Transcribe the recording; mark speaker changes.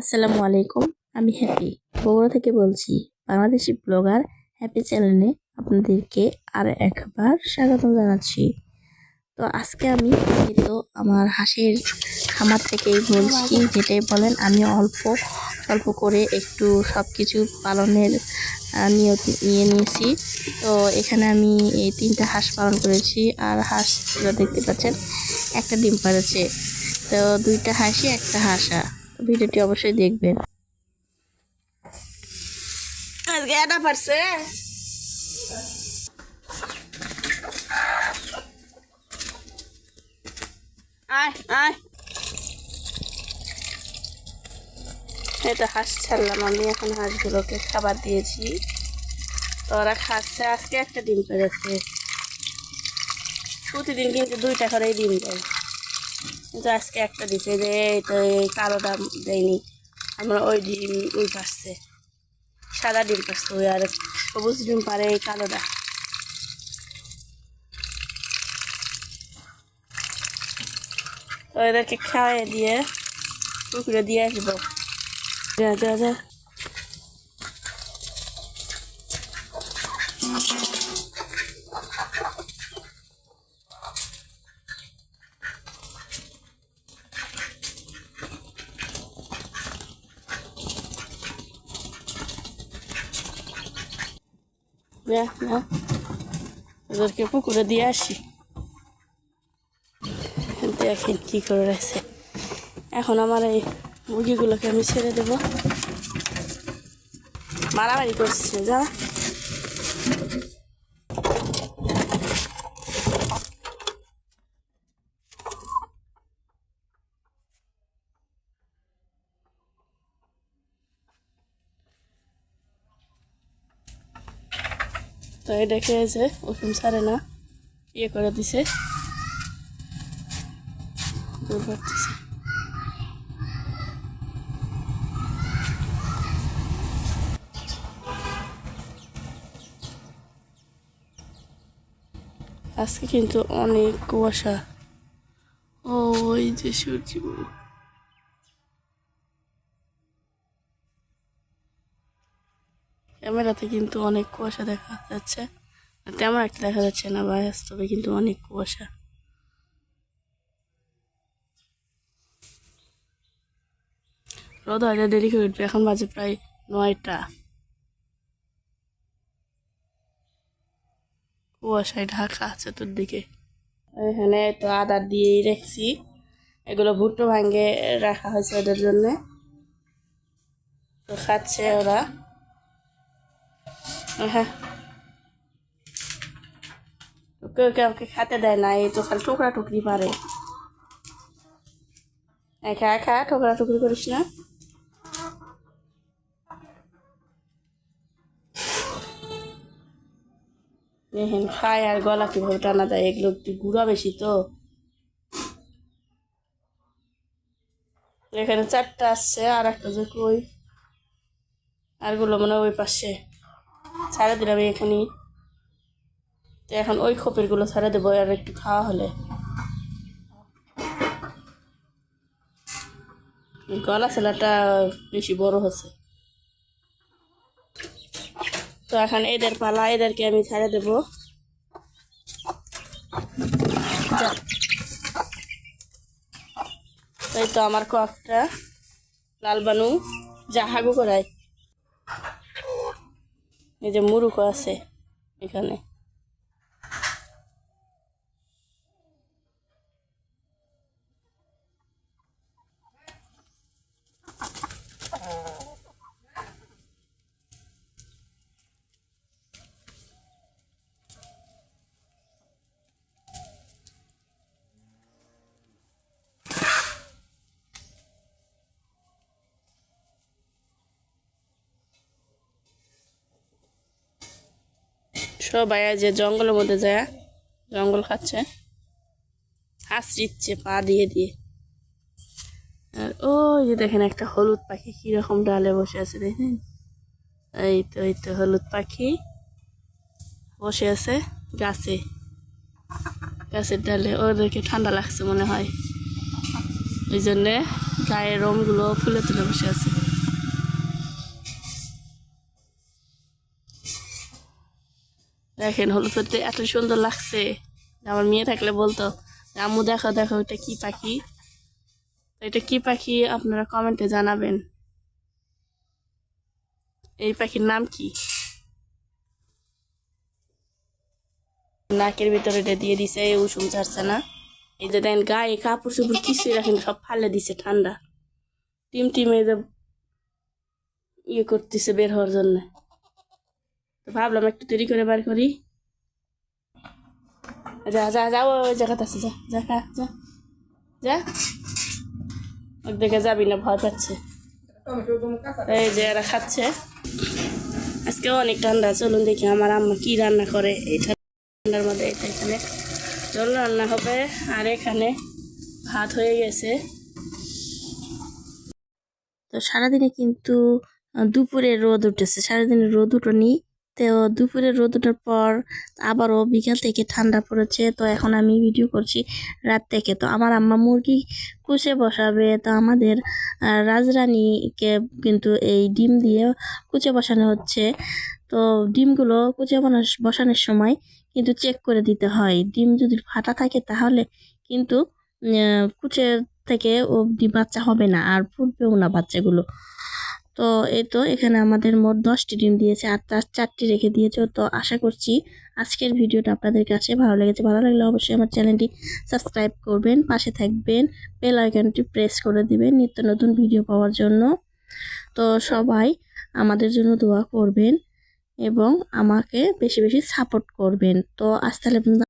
Speaker 1: আসসালামু আলাইকুম, আমি হ্যাপি বগুড়া থেকে বলছি, বাংলাদেশি ব্লগার হ্যাপি চ্যানেলে আপনাদেরকে আর একবার স্বাগতম জানাচ্ছি। তো আজকে আমি এই তো আমার হাঁসের খামার থেকেই বলছি, যেটাই বলেন, আমি অল্প অল্প করে একটু সব কিছু পালনের নিয়ত নিয়ে নিয়েছি। তো এখানে আমি এই তিনটা হাঁস পালন করেছি, আর হাঁসগুলো দেখতে পাচ্ছেন, একটা ডিম পাড়েছে। তো দুইটা হাঁসি একটা হাঁসা। ভিডিওটি অবশ্যই দেখবেন। আজকে এটা পারছে। আয় আয়। এটা হাঁস ছাড়লাম, আমি এখন হাঁসগুলোকে খাবার দিয়েছি। তো ওরা খাচ্ছে, আজকে একটা ডিম পেরেছে। প্রতিদিন কিন্তু দুইটা করেই ডিম দেয়। কিন্তু আজকে একটা দিছে যে এই কালোটা দেয়নি। আমরা ওই ডিম, ওই পারছে। সাদা ডিম পারছে ওই আর সবুজ ডিম পারে এই কালোটা তো এদেরকে খাওয়াই দিয়ে পুকুরে দিয়ে আসব। যা। যা ওদেরকে পুকুরে দিয়ে আসি। দেখেন কি করে রয়েছে। এখন আমার এই মুরগিগুলোকে আমি ছেড়ে দেব। মারামারি করছে যা তো এটা খেয়েছে ওষুধ ছাড়ে না ইয়ে করে দিছে। আজকে কিন্তু অনেক কুয়াশা। ও ওই যে সূর্য। ক্যামেরাতে কিন্তু অনেক কুয়াশা দেখা যাচ্ছে। তেমন একটা দেখা যাচ্ছে না বাস্তবে কিন্তু অনেক কুয়াশা। রোদ হয়তো দেরি করে উঠবে, এখন বাজে প্রায় নয়টা। কুয়াশায় ঢাকা চতুর্দিকে এখানে তো আদার দিয়েই রেখেছি। এগুলো ভুট্টো ভাঙ্গে রাখা হয়েছে ওদের জন্যে। তো খাচ্ছে ওরা। হ্যাঁ। কেউ কেউ ওকে খেতে দেয় না, এই তো খালি টুকরা টুকরি পারে একা একা টুকরা টুকরি করিস না। খায় আর গলা কীভাবে টানা যায়, এগুলো একটু গুঁড়া বেশি তো। এখানে চারটা আসছে আর একটা যে কই? আরগুলো মানে ওই পাশে। ছাড়া দিলাম এখনই। তো এখন ওই খোপেরগুলো ছাড়া দেবো আর একটু খাওয়া হলে। গলা ছেলেটা বেশি বড় হচ্ছে। তো এখন এদের পালা, এদেরকে আমি ছেড়ে দেবো। তাই তো আমার ককটা লাল বানু, যা হাগু করায়। এই যে মুরুকও আছে এখানে। সবাই যে জঙ্গলের মধ্যে যায়, জঙ্গল খাচ্ছে। হাসড়িচ্ছে পা দিয়ে দিয়ে। আর ওই যে দেখেন একটা হলুদ পাখি কীরকম ডালে বসে আছে, দেখেন? এই তো এই তো, হলুদ পাখি বসে আছে গাছে, গাছের ডালে। ওদেরকে ঠান্ডা লাগছে মনে হয়। ওই জন্যে
Speaker 2: গায়ের রোমগুলো ফুলে তুলে বসে আছে। দেখেন হলুদ হতে এত সুন্দর লাগছে। আমার মেয়ে থাকলে বলতো, আম্মু, দেখো দেখো, এটা কি পাখি? তো এটা কি পাখি আপনারা কমেন্টে জানাবেন। এই পাখির নাম কি? নাকের ভিতরে এটা দিয়ে দিছে উষুম ছাড়ছে না। এই যে দেখেন গায়ে কাপড় চোপড় কিছুই রাখেন, সব ফালে দিছে ঠান্ডা। টিম টিম এই যে ইয়ে করতেছে বের হওয়ার জন্য। ভাবলাম একটু দেরি করে বার করি। যা যা যা ওই জায়গাতে আছে যা যা খা, যা যা। ওর দিকে যাবি না ভয় পাচ্ছে। এই যে এরা খাচ্ছে। আজকে অনেক ঠান্ডা চলুন দেখি আমার আম্মা কি রান্না করে। এই ঠান্ডার মধ্যে এটা এখানে। জল রান্না হবে। আর এখানে ভাত হয়ে গেছে। তো সারাদিনে কিন্তু দুপুরে রোদ উঠেছে। সারাদিনে রোদ উঠেনি। তো দুপুরে রোদ ওঠার পর আবারও বিকাল থেকে ঠান্ডা পড়েছে। তো এখন আমি ভিডিও করছি রাত থেকে। তো আমার আম্মা মুরগি কুচে বসাবে। তো আমাদের রাজরানীকে কিন্তু এই ডিম দিয়ে কুচে বসানো হচ্ছে। তো ডিমগুলো কুচে বসানোর সময় কিন্তু চেক করে দিতে হয়। ডিম যদি ফাটা থাকে তাহলে কিন্তু কুচে থেকে ও বাচ্চা হবে না। আর ফুটবেও না বাচ্চাগুলো। তো এই তো এখানে আমাদের মোট দশটি ডিম দিয়েছে আর তার চারটি রেখে দিয়েছে। তো আশা করছি আজকের ভিডিওটা আপনাদের কাছে ভালো লেগেছে। ভালো লাগলে অবশ্যই আমার চ্যানেলটি সাবস্ক্রাইব করবেন, পাশে থাকবেন, বেল আইকনটি প্রেস করে দিবেন নিত্য নতুন ভিডিও পাওয়ার জন্য। তো সবাই আমাদের জন্য দোয়া করবেন এবং আমাকে বেশি বেশি সাপোর্ট করবেন। তো আজ তাহলে